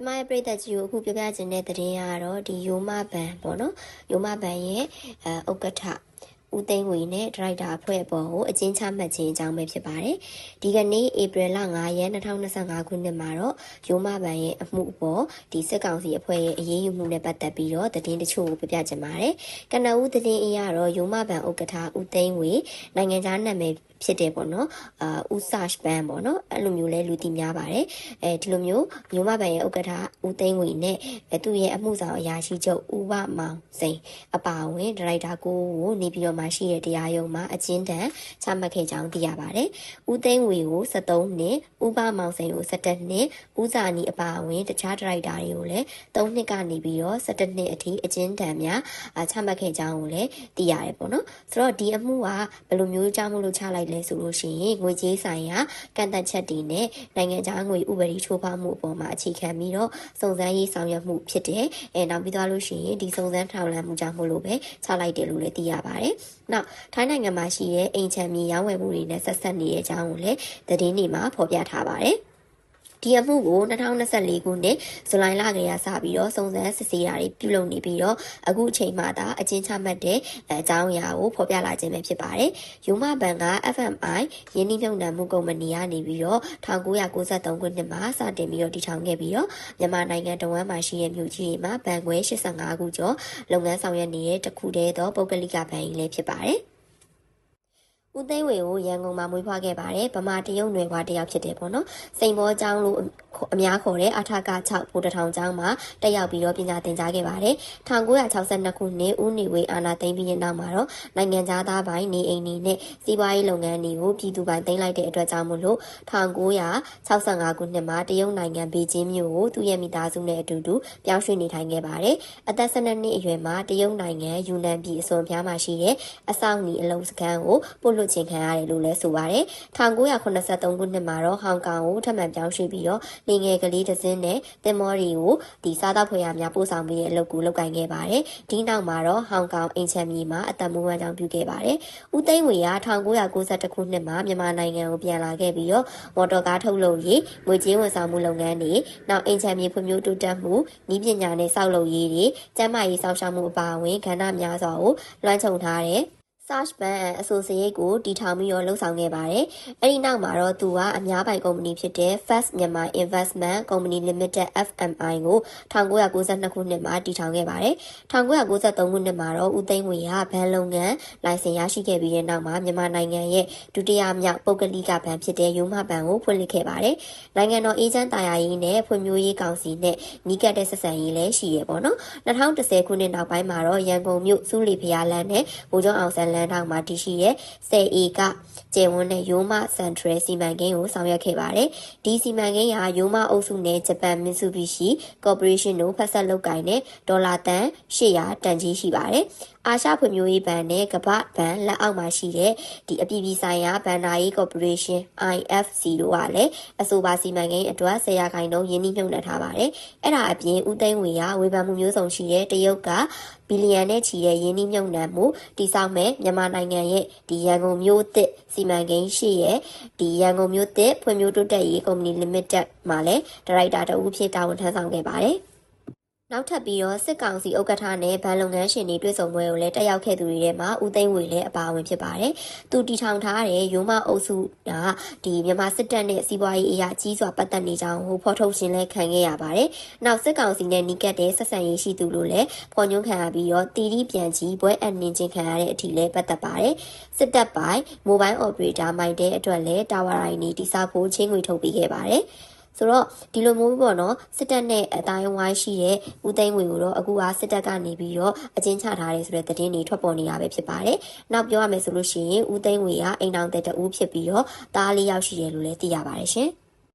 ကျမရဲ့ပြည်သက်ကြီးကိုအခုပြောပြချင်တဲ့သတင်းကတော့ဒီယိုမဘန်ပေါ့နော်ယိုမဘန်ရဲ့အဲဥက္ကဋ္ဌ ဦးသိန်းဝေနဲ့ဒရိုက်တာအဖွဲ့ပေါ်ကိုအကျဉ်းချမှတ်ခြင်းအကြောင်းပဲဖြစ်ပါတယ်။ဒီကနေ့ဧပြီလ9ရက်2025ခုနှစ်မှာတော့ယိုမဘန်ရဲ့အမှုအပေါ်ဒီစစ်ကောင်စီအဖွဲ့ရဲ့အရေးယူမှုနဲ့ပတ်သက်ပြီးတော့သတင်းတချို့ကိုပြပြချင်ပါတယ်။ကနဦးသတင်းအရတော့ယိုမဘန်ဥက္ကဋ္ဌဦးသိန်းဝေနိုင်ငံခြားနာမည်ဖြစ်တယ်ပေါ့နော်။အာဦးဆတ်ဘန်ပေါ့နော်။အဲ့လိုမျိုးလဲလူသိများပါတယ်။အဲဒီလိုမျိုးယိုမဘန်ရဲ့ဥက္ကဋ္ဌဦးသိန်းဝေနဲ့အဲသူ့ရဲ့အမှုဆောင်အရာရှိချုပ်ဦးဝမောင်စိန်အပါအဝင်ဒရိုက်တာကိုကိုနေပြည်တော်မှာရှိတဲ့တရားရုံးမှာအကျဉ်းတန်ချမှတ်ခဲ့ကြောင်းသိရပါတယ်။ဦးသိန်းဝေကို73နှစ်၊ဦးပမောင်စိန်ကို17နှစ်၊ဦးစာနီအပါအဝင်တခြားဒရိုက်တာတွေကိုလည်း3နှစ်ကနေပြီးတော့17နှစ်အထိအကျဉ်းတန်များအချမှတ်ခဲ့ကြောင်းကိုလည်းသိရတယ်ပေါ့နော်။ဆိုတော့ဒီအမှုကဘယ်လိုမျိုးကြောင့်မလို့ချလိုက်လဲဆိုလို့ရှိရင်ငွေကြေးဆိုင်ရာကန့်သက်ချက်တွေနဲ့နိုင်ငံခြားငွေဥပဒေချိုးဖောက်မှုအပေါ်မှာအခြေခံပြီးတော့စုံစမ်းရေးဆောင်ရွက်မှုဖြစ်တယ်။အဲနောက်ပြီးသွားလို့ရှိရင်ဒီစုံစမ်းထောက်လှမ်းမှုကြောင့်မို့လို့ပဲချလိုက်တယ်လို့လည်းသိရပါတယ်။နောက်ထိုင်းနိုင်ငံမှာရှိတဲ့အိမ်ချမ်းမြေရောင်းဝယ်မှုတွေနဲ့ဆက်ဆက်နေတဲ့အကြောင်းကိုလည်းသတင်းတွေမှာဖော်ပြထားပါတယ်။ ဒီအမှုကို2024ခုနှစ်ဇူလိုင်လကလေးကစပြီးတော့စုံစမ်းစစ်ဆေးတာတွေပြုလုပ်နေပြီးတော့အခုအချိန်မှသာအကျဉ်းချမှတ်တဲ့အကြောင်းအရာကိုဖော်ပြလာခြင်းပဲဖြစ်ပါတယ်။ယူမဘန်က FMI ရင်းနှီးမြှုပ်နှံမှုကုမ္ပဏီကနေပြီးတော့1993ခုနှစ်မှာစတင်ပြီးတော့တည်ထောင်ခဲ့ပြီးတော့မြန်မာနိုင်ငံတဝမ်းမှာရှိတဲ့မြို့ကြီးတွေမှာဘဏ်ခွဲ85ခုကျော်လုပ်ငန်းဆောင်ရွက်နေတဲ့တစ်ခုတည်းသောပုဂ္ဂလိကဘဏ်ကြီးလည်းဖြစ်ပါတယ်။ ဦးသိန်းဝေကိုရန်ကုန်မှာမွေးဖွားခဲ့ပါတယ်ဗမာတရုတ်နယ်ဘွားတစ်ယောက်ဖြစ်တယ်ပေါ့နော်စိန်ဘောကျောင်းလို့အများခေါ်တဲ့အထာက6ဗိုလ်တထောင်ကျောင်းမှာတက်ရောက်ပြီးတော့ပညာသင်ကြားခဲ့ပါတယ်1962ခုနှစ်ဦးနေဝေအာနာသိမ့်ပြီးတဲ့နောက်မှာတော့နိုင်ငံသားပိုင်းနေအိမ်နေနဲ့စီးပွားရေးလုပ်ငန်းတွေကိုပြည်သူပိုင်းသိမ်းလိုက်တဲ့အတွက်ကြောင့်မို့လို့1965ခုနှစ်မှာတရုတ်နိုင်ငံဘေကျင်းမြို့ကိုသူ့ရဲ့မိသားစုနဲ့အတူတူပြောင်းရွှေ့နေထိုင်ခဲ့ပါတယ်အသက်12နှစ်အရွယ်မှာတရုတ်နိုင်ငံယူနန်ပြည်အစွန်ဖျားမှာရှိတဲ့အဆောင်နီအလုံးစခန်းကိုပို့လွှတ်ခြင်းခံရတယ်လို့လည်းဆိုပါတယ်1983ခုနှစ်မှာတော့ဟောင်ကောင်ကိုထပ်မံပြောင်းရွှေ့ပြီးတော့နေငယ်ကလေးတစ်စင်းနဲ့တင်မောရီကိုဒီစားတော့ဖွယ်ရများပို့ဆောင်ပြီးတဲ့အလုပ်ကိုလုပ်ကိုင်ခဲ့ပါတယ်ဒီနောက်မှာတော့ဟောင်ကောင်အင်ချမ်မီမှာအသက်မွေးဝမ်းကြောင်းပြုခဲ့ပါတယ်ဦးသိန်းဝေက1992ခုနှစ်မှာမြန်မာနိုင်ငံကိုပြန်လာခဲ့ပြီးတော့မော်တော်ကားထုတ်လုပ်ရေးငွေကြေးဝန်ဆောင်မှုလုပ်ငန်းတွေနောက်အင်ချမ်မီဖွံ့ဖြိုးတိုးတက်မှုဤပညာနဲ့စောက်လုပ်ရေးတွေကျန်းမာရေးစောင့်ရှောက်မှုအပါအဝင်ကဏ္ဍများစွာကိုလွှမ်းခြုံထားတဲ့ Search Ban Associate ကိုတည်ထောင်ပြီးတော့လှုပ်ဆောင်ခဲ့ပါတယ်။အဲဒီနောက်မှာတော့သူကအများပိုင်ကုမ္ပဏီဖြစ်တဲ့ Fast Myanmar Investment Company Limited FMI ကို1992ခုနှစ်မှာတည်ထောင်ခဲ့ပါတယ်။1993ခုနှစ်မှာတော့ဦးသိန်းဝေကဘဏ်လုပ်ငန်းလိုင်စင်ရရှိခဲ့ပြီးတဲ့နောက်မှာမြန်မာနိုင်ငံရဲ့ဒုတိယမြောက်ပုဂ္ဂလိကဘဏ်ဖြစ်တဲ့ယူမဘဏ်ကိုဖွင့်လှစ်ခဲ့ပါတယ်။နိုင်ငံတော်အေဂျင့်တာယာရေးနဲ့ဖွံ့ဖြိုးရေးကောင်စီနဲ့နီးကပ်တဲ့ဆက်ဆံရေးလည်းရှိရပေါ့နော်။2010ခုနှစ်နောက်ပိုင်းမှာတော့ရန်ကုန်မြို့စူးလီဖျားလန်းနဲ့ဗိုလ်ချုပ်အောင်ဆန်းလန်းထောင်မှာတည်ရှိတဲ့10ဧကကျယ်ဝန်းတဲ့ရိုးမစန်ထရယ်စီမံကိန်းကိုဆောင်ရွက်ခဲ့ပါတယ်။ဒီစီမံကိန်းဟာရိုးမအုပ်စုနဲ့ဂျပန်မစ်ဆူဘီရှီကော်ပိုရေးရှင်းတို့ဖက်ဆက်လုပ်ကိုင်တဲ့ဒေါ်လာတန်800တန်ကြီးရှိပါတယ်။အာရှဖွံ့ဖြိုးရေးဘဏ်နဲ့ကမ္ဘာဘဏ်လက်အောက်မှာရှိတဲ့ဒီအပြည်ပြည်ဆိုင်ရာဘဏ္ဍာရေးကော်ပိုရေးရှင်း IFC တို့ကလည်းအဆိုပါစီမံကိန်းအတွက်ဆရာခိုင်နှုန်းရင်းနှီးမြှုပ်နှံထားပါတယ်။အဲ့ဒါအပြင်ဦးသိန်းဝေကဝေဖန်မှုမျိုးစုံရှိတဲ့တရုတ်ကဘီလီယံနဲ့ချီတဲ့ရင်းနှီးမြှုပ်နှံမှုတိစောက်မဲ့မြန်မာနိုင်ငံရဲ့ဒီရန်ကုန်မြို့သစ်စီမံကိန်းရှိရဲ့ဒီရန်ကုန်မြို့သစ်ဖွံ့ဖြိုးတိုးတက်ရေးကုမ္ပဏီ limited မှာလည်းဒါရိုက်တာတဦးဖြစ်တာဝန်ထမ်းဆောင်ခဲ့ပါတယ်။ နောက်ထပ်ပြီးတော့စစ်ကောင်စီဥက္ကဋ္ဌနဲ့ဗန်လုပ်ငန်းရှင်တွေတွေ့ဆုံပွဲကိုလည်းတက်ရောက်ခဲ့သူတွေထဲမှာဦးသိန်းဝေလည်းအပါအဝင်ဖြစ်ပါတယ်။သူတီထောင်ထားတဲ့ရိုးမအုပ်စုကဒီမြန်မာစစ်တပ်နဲ့စီးပွားရေးအရာကြီးစွာပတ်သက်နေကြောင်းဟိုဖော်ထုတ်ခြင်းလည်းခံခဲ့ရပါတယ်။နောက်စစ်ကောင်စီနဲ့နီးကပ်တဲ့ဆက်ဆံရေးရှိသူလို့လည်းဖော်ညွှန်းခံရပြီးတော့တီတီပြန်ကြီးပွဲအနှင်ချင်းခံရတဲ့အထိလည်းပတ်သက်ပါတယ်။စစ်တပ်ပိုင်း mobile operator မိုက်တဲ့အတွက်လည်းတာဝါရိုင်းနီတိစောက်ဖို့ချင်းငွေထုတ်ပေးခဲ့ပါတယ်။ ဆိုတော့ဒီလိုမျိုးပေါ့နော်စစ်တပ်နဲ့အတိုင်းဝိုင်းရှိတဲ့ဦးသိန်းငွေကိုတော့အခုကစစ်တပ်ကနေပြီးတော့အကျဉ်းချထားတယ်ဆိုတဲ့သတင်းတွေထွက်ပေါ်နေတာပဲဖြစ်ပါတယ်။နောက်ပြောရမယ်ဆိုလို့ရှိရင်ဦးသိန်းငွေကအိမ်အောင်တဲ့တူဖြစ်ပြီးတော့တားလေးယောက်ရှိတယ်လို့လည်းသိရပါတယ်ရှင်။